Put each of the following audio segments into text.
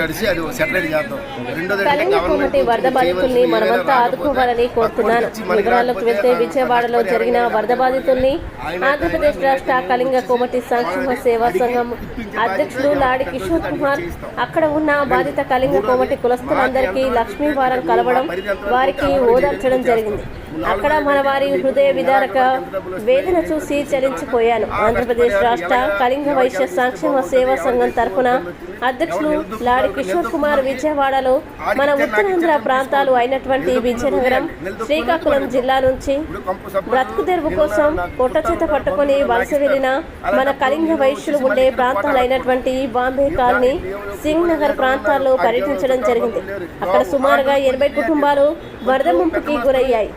మాట్లాడిసి అది సెటరేట్ చేద్దాం. రెండోది కోమటి వరద బాధితుల్ని మనమంతా ఆదుకోవాలని కోరుతున్నాను. వివరాల్లోకి వెళ్తే విజయవాడలో జరిగిన వరద బాధితుల్ని ఆంధ్రప్రదేశ్ రాష్ట్ర కళింగ కోమటి సంక్షేమ సేవా సంఘం అధ్యక్షులు లాడి కిషోర్ కుమార్ అక్కడ ఉన్న బాధిత కళింగ కోమటి కులస్తులందరికీ లక్ష్మీవారం కలవడం వారికి ఓదార్చడం జరిగింది. అక్కడ మన వారి హృదయ విదారక వేదన చూసి చలించిపోయాను. ఆంధ్రప్రదేశ్ రాష్ట్ర కళింగ వైశ్య సంక్షేమ సేవా సంఘం తరఫున అధ్యక్షులు లాడి కిషోర్ కుమార్ విజయవాడలో మన ఉత్తరాంధ్ర ప్రాంతాలు అయినటువంటి విజయనగరం శ్రీకాకుళం జిల్లా నుంచి బ్రతుకు తెరువు కోసం పొట్ట పట్టుకుని పట్టుకొని వలస వెళ్ళిన మన కళింగ వైశ్యులు ఉండే ప్రాంతాలైనటువంటి బాంబే కాలనీ సింగ్ నగర్ ప్రాంతాల్లో పర్యటించడం జరిగింది. అక్కడ సుమారుగా ఎనభై కుటుంబాలు వరద ముంపుకి గురయ్యాయి.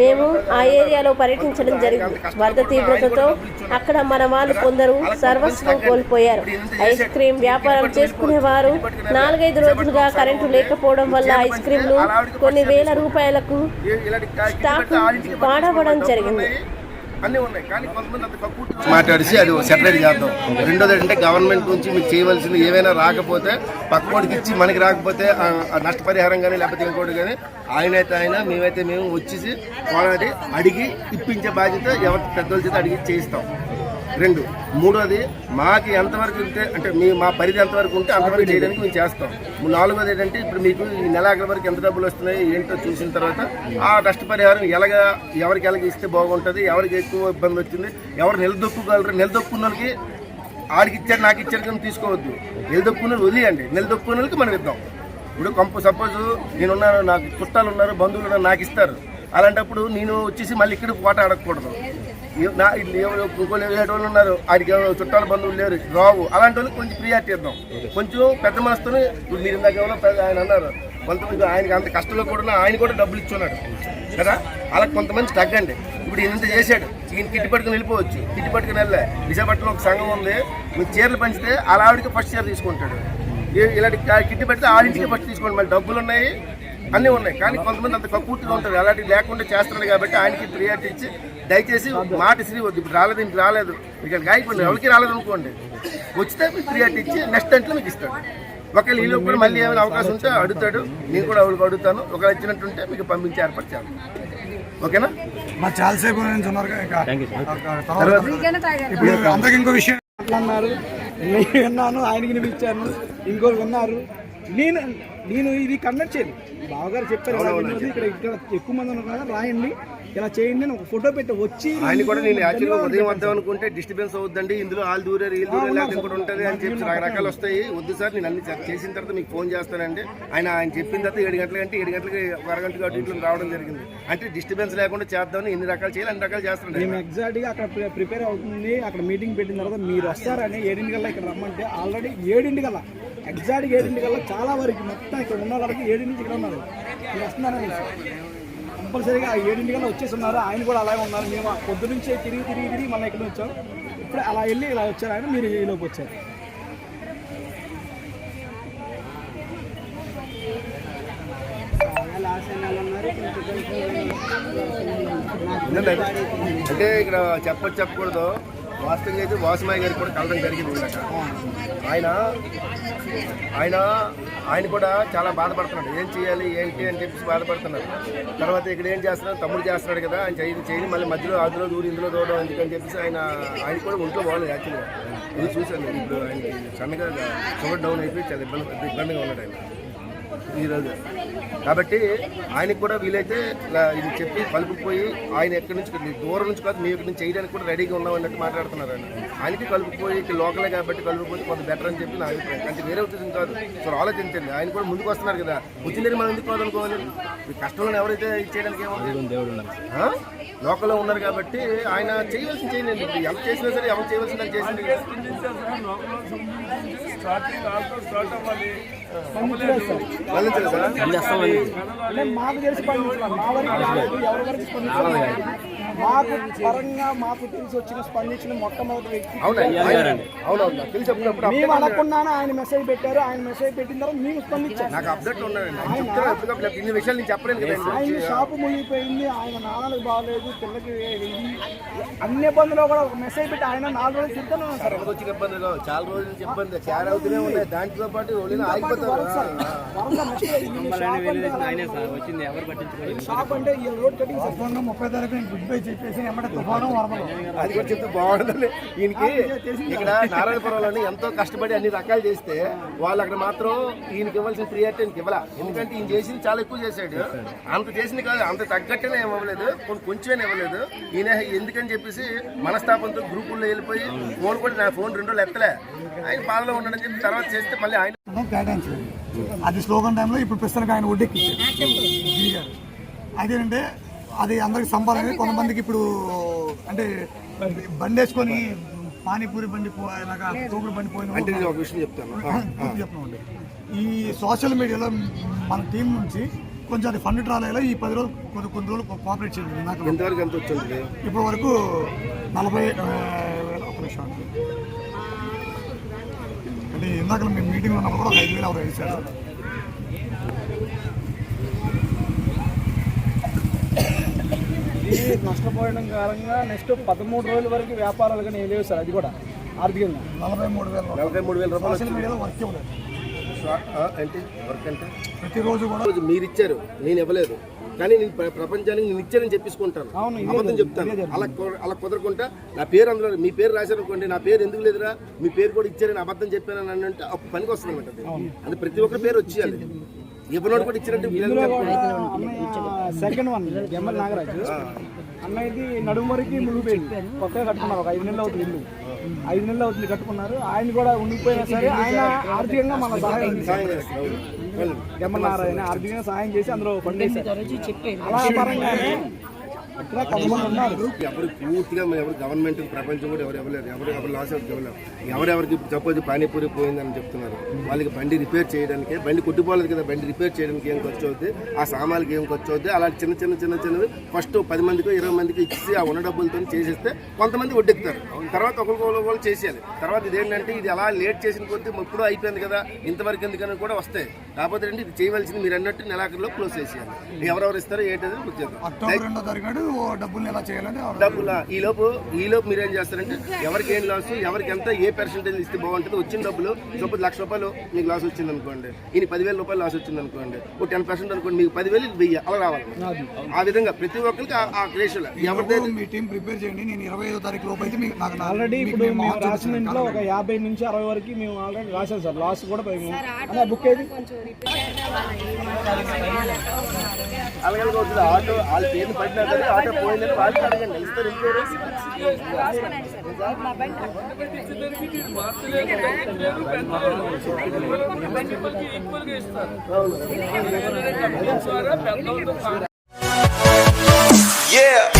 మేము ఆ ఏరియాలో పర్యటించడం జరిగింది. వరద తీవ్రతతో అక్కడ మన వాళ్ళు కొందరు సర్వస్వం కోల్పోయారు. ఐస్ క్రీం వ్యాపారం చేసుకునేవారు. నాలుగైదు రోజులుగా కరెంటు లేకపోవడం వల్ల ఐస్ క్రీంలు కొన్ని వేల రూపాయలకు స్టాక్ పాడవడం జరిగింది. అన్నీ ఉన్నాయి. కానీ కొంతమంది అంత తక్కువ మాట్లాడిసి అది సెపరేట్ చేద్దాం. రెండోది ఏంటంటే గవర్నమెంట్ నుంచి మీకు చేయవలసింది ఏవైనా రాకపోతే పక్కోడికి ఇచ్చి మనకి రాకపోతే నష్టపరిహారం కానీ లేకపోతే ఇంకోటి కానీ ఆయన అయితే ఆయన మేమైతే మేము వచ్చేసి పోరాడి అడిగి ఇప్పించే బాధ్యత ఎవరి పెద్దోళ్ళ చేత అడిగి చేయిస్తాం. రెండు. మూడోది మాకు ఎంతవరకు ఉంటే అంటే మీ మా పరిధి ఎంతవరకు ఉంటే అంతవరకు చేయడానికి మేము చేస్తాం. నాలుగోది ఏంటంటే ఇప్పుడు మీకు ఈ నెల ఆఖరి వరకు ఎంత డబ్బులు వస్తున్నాయి ఏంటో చూసిన తర్వాత ఆ నష్టపరిహారం ఎలాగ ఎవరికి ఎలాగ ఇస్తే బాగుంటుంది ఎవరికి ఎక్కువ ఇబ్బంది వచ్చింది ఎవరు నిలదొక్కుగలరు నిలదొక్కున్న వాళ్ళకి ఆడికి ఇచ్చారు నాకు ఇచ్చారు కానీ తీసుకోవద్దు. నిలదొక్కున్న వాళ్ళు వదిలేయండి. నిలదొక్కున్న వాళ్ళకి మనం ఇద్దాం. ఇప్పుడు కంప సపోజ్ నేనున్నాను నాకు చుట్టాలు ఉన్నారు బంధువులు ఉన్నారు నాకు ఇస్తారు. అలాంటప్పుడు నేను వచ్చేసి మళ్ళీ ఇక్కడ కోట అడగకూడదు ఏ- నా ఇల్లు ఎవరు వాళ్ళు ఉన్నారు. ఆడికి ఎవరో చుట్టాల బంధువులు లేరు. రావు. అలాంటి వాళ్ళకి కొంచెం ప్రియారిటీ ఇద్దాం. కొంచెం పెద్ద మనసుతోనే ఇప్పుడు మీరు ఇందాక ఎవరో పెద్ద ఆయన అన్నారు. కొంతమంది ఆయనకి అంత కష్టంలో కూడా ఆయన కూడా డబ్బులు ఇచ్చున్నాడు. కదా? అలా కొంతమంది తగ్గండి ఇప్పుడు ఇంత చేశాడు. ఈయన కిట్టి పట్టుకుని వెళ్ళిపోవచ్చు. కిట్టి పట్టుకుని వెళ్ళే. విశాఖపట్నంలో ఒక సంఘం ఉంది. మీకు చీరలు పంచితే అలా ఆవిడకి ఫస్ట్ చీర తీసుకుంటాడు. ఇలాంటి కిట్టి పెడితే ఆడింటికి ఫస్ట్ తీసుకోండి. మళ్ళీ డబ్బులు ఉన్నాయి. అన్నీ ఉన్నాయి. కానీ కొంతమంది అంత కక్కుర్తిగా ఉంటారు. అలాంటివి లేకుండా చేస్తున్నాడు కాబట్టి ఆయనకి ప్రియారిటీ ఇచ్చి దయచేసి మాట శ్రీ వద్దు ఇప్పుడు రాలేదు ఇంక రాలేదు. మీకు గాయపడి ఎవరికి రాలేదు అనుకోండి. వచ్చితే మీకు ప్రియారిటీ ఇచ్చి నెక్స్ట్ అంటే మీకు ఇస్తాడు. ఒకవేళ ఈ లోపు కూడా మళ్ళీ ఏమైనా అవకాశం ఉంటే అడుగుతాడు. నేను కూడా ఆవిడకి అడుగుతాను. ఒకవేళ ఇచ్చినట్టుంటే మీకు పంపించి ఏర్పాటు చేయాలి ఓకేనా? మా చాలాసేపు నుంచి ఉన్నారు కదా ఇంకా. తర్వాత ఇప్పుడు అందరికి ఇంకో విషయం అన్నారు నేను విన్నాను ఆయనకి వినిపించాను ఇంకోరు విన్నారు. నేను నేను ఇది కండక్ట్ చేయను. బావగారు చెప్పారు ఇక్కడ ఇక్కడ ఎక్కువ మంది ఉన్నారు కదా రాయండి. ఇలా చేయండి అని ఒక ఫోటో పెట్టి వచ్చి ఆయన కూడా నేను యాక్చువల్గా ఉదయం వద్దాం అనుకుంటే డిస్టర్బెన్స్ అవుద్దండి. ఇందులో వాళ్ళు దూరారు వీళ్ళు దూరారు లేకపోతే ఇంకోటి ఉంటుంది అని చెప్పి రకరకాలు వస్తాయి. వద్దు సార్ నేను అన్ని చేసిన తర్వాత మీకు ఫోన్ చేస్తానండి ఆయన ఆయన చెప్పిన తర్వాత ఏడు గంటల కంటే ఏడు గంటలకి అరగంటకి అటు ఇట్లు రావడం జరిగింది. అంటే డిస్టర్బెన్స్ లేకుండా చేద్దామని ఎన్ని రకాలు చేయాలి అన్ని రకాలు చేస్తున్నాడు మేము ఎగ్జాక్ట్గా అక్కడ ప్రి- ప్రిపేర్ అవుతుంది. అక్కడ మీటింగ్ పెట్టిన తర్వాత మీరు వస్తారని ఏడింటికల్లా ఇక్కడ రమ్మంటే ఆల్రెడీ ఏడింటికల్లా ఎగ్జాక్ట్గా ఏడింటికల్లా చాలా వరకు మొత్తం ఇక్కడ ఉన్న వాళ్ళకి ఏడింటి ఇక్కడ ఉన్నారు. మీరు వస్తున్నారని కంపల్సరీగా ఆ ఏడింటికల్లా వచ్చేసి ఉన్నారు ఆయన కూడా అలాగే ఉన్నారు. మేము పొద్దు నుంచే తిరిగి తిరిగి తిరిగి మళ్ళీ ఇక్కడ వచ్చాం. ఇప్పుడు అలా వెళ్ళి ఇలా వచ్చారు ఆయన మీరు ఈలోపు వచ్చారు. అంటే ఇక్కడ చెప్ప చెప్పకూడదు. వాస్తవంగా అయితే వాసుమాయి గారికి కూడా కలవడం జరిగింది ఆయన ఆయన ఆయన కూడా చాలా బాధపడుతున్నాడు. ఏం చేయాలి ఏంటి అని చెప్పేసి బాధపడుతున్నాడు. తర్వాత ఇక్కడ ఏం చేస్తున్నాడు? తమ్ముడు చేస్తున్నాడు కదా ఆయన చేయని చేయని మళ్ళీ మధ్యలో అందులో దూరి ఇందులో దూరం ఎందుకని చెప్పేసి ఆయన ఆయన కూడా ఒంట్లో బాగలేదు యాక్చువల్గా ఇది చూశాను ఇప్పుడు ఆయనకి. సన్నగా షుగర్ డౌన్ అయిపోయి చాలా ఇబ్బంది ఇబ్బందిగా ఉన్నాడు ఆయన. ఈరోజు. కాబట్టి ఆయనకు కూడా వీలైతే ఇలా ఇది చెప్పి కలుపుకుపోయి ఆయన ఎక్కడి నుంచి మీ దూరం నుంచి కాదు మీ ఇక్కడి నుంచి చేయడానికి కూడా రెడీగా ఉన్నాం అన్నట్టు మాట్లాడుతున్నారు ఆయన. ఆయనకి కలుపుకుపోయి లోకలే కాబట్టి కలుపుకుపోయి కొంత బెటర్ అని చెప్పి నా అభిప్రాయం. అంటే వేరే ఉద్దేశం కాదు. సో ఆలోచించండి. ఆయన కూడా ముందుకు వస్తున్నారు కదా. వచ్చిందని మనం ఎందుకు కాదనుకోవాలి కష్టంలో ఎవరైతే ఆ? లోకల్లో ఉన్నారు కాబట్టి ఆయన చేయవలసింది చేయండి ఎంత చేసినా సరే ఎవరు చేయవలసింది అది చేసింది మాకు తెలిసి స్పందించాలి మా వరకు రాలేదు ఎవరి వరకు స్పందించాలి మాకు పరంగా మాకు తెలిసి వచ్చిన స్పందించిన మొట్టమొదటి వ్యక్తి మేము అనకుండానే ఆయన మెసేజ్ పెట్టారు ఆయన మెసేజ్ పెట్టిన తర్వాత మేము స్పందించాం ఆయన షాపు మునిగిపోయింది ఆయన నాన్నలకు బాగాలేదు పిల్లకి అన్ని ఇబ్బందులు కూడా ఒక మెసేజ్ పెట్టి ఆయన నాలుగు రోజులు కావు చాలా రోజుల ఇబ్బంది. చాలా అవుతూనే ఉన్నాయి. దాంట్లో పాటు ఆగిపోతుంది షాప్ అంటే ఈ రోడ్ కటింగ్ ముప్పై తారీఖు గుడ్ బై చెప్పేసి ఎమ్మటే తుఫాను వరదలు అది కూడా చెప్తే బాగుంటుంది. ఈయనకి ఇక్కడ నారాయణపురంలోని ఎంతో కష్టపడి అన్ని రకాలు చేస్తే వాళ్ళు అక్కడ మాత్రం ఈయనకి ఇవ్వాల్సిన ప్రియారిటీ ఈయనకి ఇవ్వాల? ఎందుకంటే ఈయన చేసింది చాలా ఎక్కువ చేశాడు. అంత చేసింది కాదు అంత తగ్గట్టునే ఇవ్వలేదు. కొన్ని కొంచెమే ఇవ్వలేదు. ఈయన ఎందుకని చెప్పేసి మనస్తాపంతో గ్రూపుల్లో వెళ్ళిపోయి ఫోన్ కూడా నా ఫోన్ రెండు రోజులు ఎత్తలే. ఆయన పాలలో ఉండడం చెప్పి తర్వాత చేస్తే మళ్ళీ ఆయన అది స్లోగన్ టైంలో ఇప్పుడు ప్రస్తుతానికి ఆయన ఒడ్డెక్కించారు. అదేంటంటే అది అందరికి సంపాదన కొంతమందికి ఇప్పుడు అంటే బండి వేసుకొని పానీపూరి బండి పో ఇలాగా తోపుడు బండి పోయిన అంటే నేను ఒక విషయం చెప్తాను. ఈ సోషల్ మీడియాలో మన టీం నుంచి కొంచెం అది ఫండ్ ట్రాలేలా ఈ పది రోజులు కొన్ని కొన్ని రోజులు కోఆపరేట్ చేయండి. నాకు ఎంత వచ్చింది? ఇప్పటి వరకు నలభై ఒక నిమిషం. అంటే ఇందాక మేము మీటింగ్ ఉన్నప్పుడు కూడా ఐదు వేలు ఎవరు వేశారు. నష్టపోయడం కారణంగా నెక్స్ట్ పదమూడు రోజుల వరకు వ్యాపారాలు కానీ ఏం లేవు సార్ అది కూడా ఆర్థికంగా. నలభై మూడు వేల రూపాయలు. నలభై మూడు వేల రూపాయలు సోషల్ మీడియాలో వర్క్ ఇవ్వలేదు. ఏంటి వర్క్ అంటే ప్రతిరోజు కూడా మీరు ఇచ్చారు నేను ఇవ్వలేదు. కానీ నేను ప్ర- ప్రపంచానికి నేను ఇచ్చానని చెప్పించుకుంటాను అబద్ధం చెప్తాను. అలా అలా కుదరకుండా నా పేరు అందులో మీ పేరు రాశారనుకోండి నా పేరు ఎందుకు లేదురా? మీ పేరు కూడా ఇచ్చారని అబద్ధం చెప్పానని అని అంటే అప్పుడు పనికి వస్తుంది అనమాట అది. ప్రతి ఒక్కరి పేరు వచ్చేయాలి. ఇవ్వనోడు కూడా ఇచ్చినట్టు సెకండ్ వన్ నాగరాజు. అన్నయ్యది నడుము వరకు మునిగిపోయింది. కొత్తగా కట్టుకున్నారు ఒక ఐదు నెలలు అవుతుంది ఇల్లు ఐదు నెలలు అవుతుంది కట్టుకున్నారు ఆయన కూడా ఉండిపోయినా సరే ఆయన ఆర్థికంగా మన సహాయం చేశారు. సాయం చేస్తారు. వెళ్ళండి. ఎమ్మెల్ నారాయణ ఆర్థికంగా సహాయం చేసి అందులో పండేశారు అలా పరంగానే ఎవరు పూర్తిగా ఎవరు గవర్నమెంట్ ప్రపంచం కూడా ఎవరు ఇవ్వలేరు ఎవరు ఎవరు లాస్ అవుతుంది ఇవ్వలేరు ఎవరెవరికి సపోజ్ పానీపూరి పోయిందని చెప్తున్నారు. వాళ్ళకి బండి రిపేర్ చేయడానికి బండి కొట్టిపోలేదు కదా బండి రిపేర్ చేయడానికి ఏం ఖర్చు అవుతుంది ఆ సామాన్లకి ఏం ఖర్చు అవుతుంది అలా చిన్న చిన్న చిన్న చిన్నవి ఫస్ట్ పది మందికి ఇరవై మందికి ఇచ్చి ఆ ఉన్న డబ్బులతో చేసేస్తే కొంతమంది వడ్డెక్కుతారు తర్వాత ఒకరికి వాళ్ళు చేసేయాలి. తర్వాత ఇదేంటంటే ఇది అలా లేట్ చేసిన కొద్దీ ఇప్పుడు అయిపోయింది కదా ఇంతవరకు ఎందుకని కూడా వస్తాయి. కాకపోతే ఇది చేయవలసింది మీరు అన్నట్టు నెలాఖరులో క్లోజ్ చేసేయాలి. ఎవరెవరు ఇస్తారో ఏంటది చేద్దాం. డబ్బుల్ని ఎలా చేయాలంటే ఆ డబ్బుల ఈ లోపు ఈ లోపు మీరు ఏం చేస్తారంటే ఎవరికి ఏం లాస్ ఎవరికి ఎంత ఏ పర్సెంటేజ్ ఇస్తే బాగుంటుంది వచ్చిన డబ్బులు సపోజ్ లక్ష రూపాయలు మీకు లాస్ వచ్చింది అనుకోండి ఈయన పదివేల రూపాయలు లాస్ వచ్చింది అనుకోండి ఒక టెన్ పర్సెంట్ అనుకోండి మీకు పదివేలు వెయ్యి అలా రావాలి. ఆ విధంగా ప్రతి ఒక్కరికి ఆ- రేషియోలో ఎవరిదైతే మీ టీం ప్రిపేర్ చేయండి నేను ఇరవై ఐదో తారీఖు లోపు అయితే మీకు నాకు ఆల్రెడీ ఇప్పుడు మేము రాసిన. ఇంట్లో ఒక యాభై నుంచి అరవై వరకు మేము ఆల్రెడీ రాసాం సార్. లాస్ట్ కూడా బుక్ ఏది? అలాగే అవుతుంది ఆటో వాళ్ళ పేరు పడినా కానీ ఆటో పోయిందని వాళ్ళకి అడగండి. ఇస్తారు ఇస్తారు Yeah.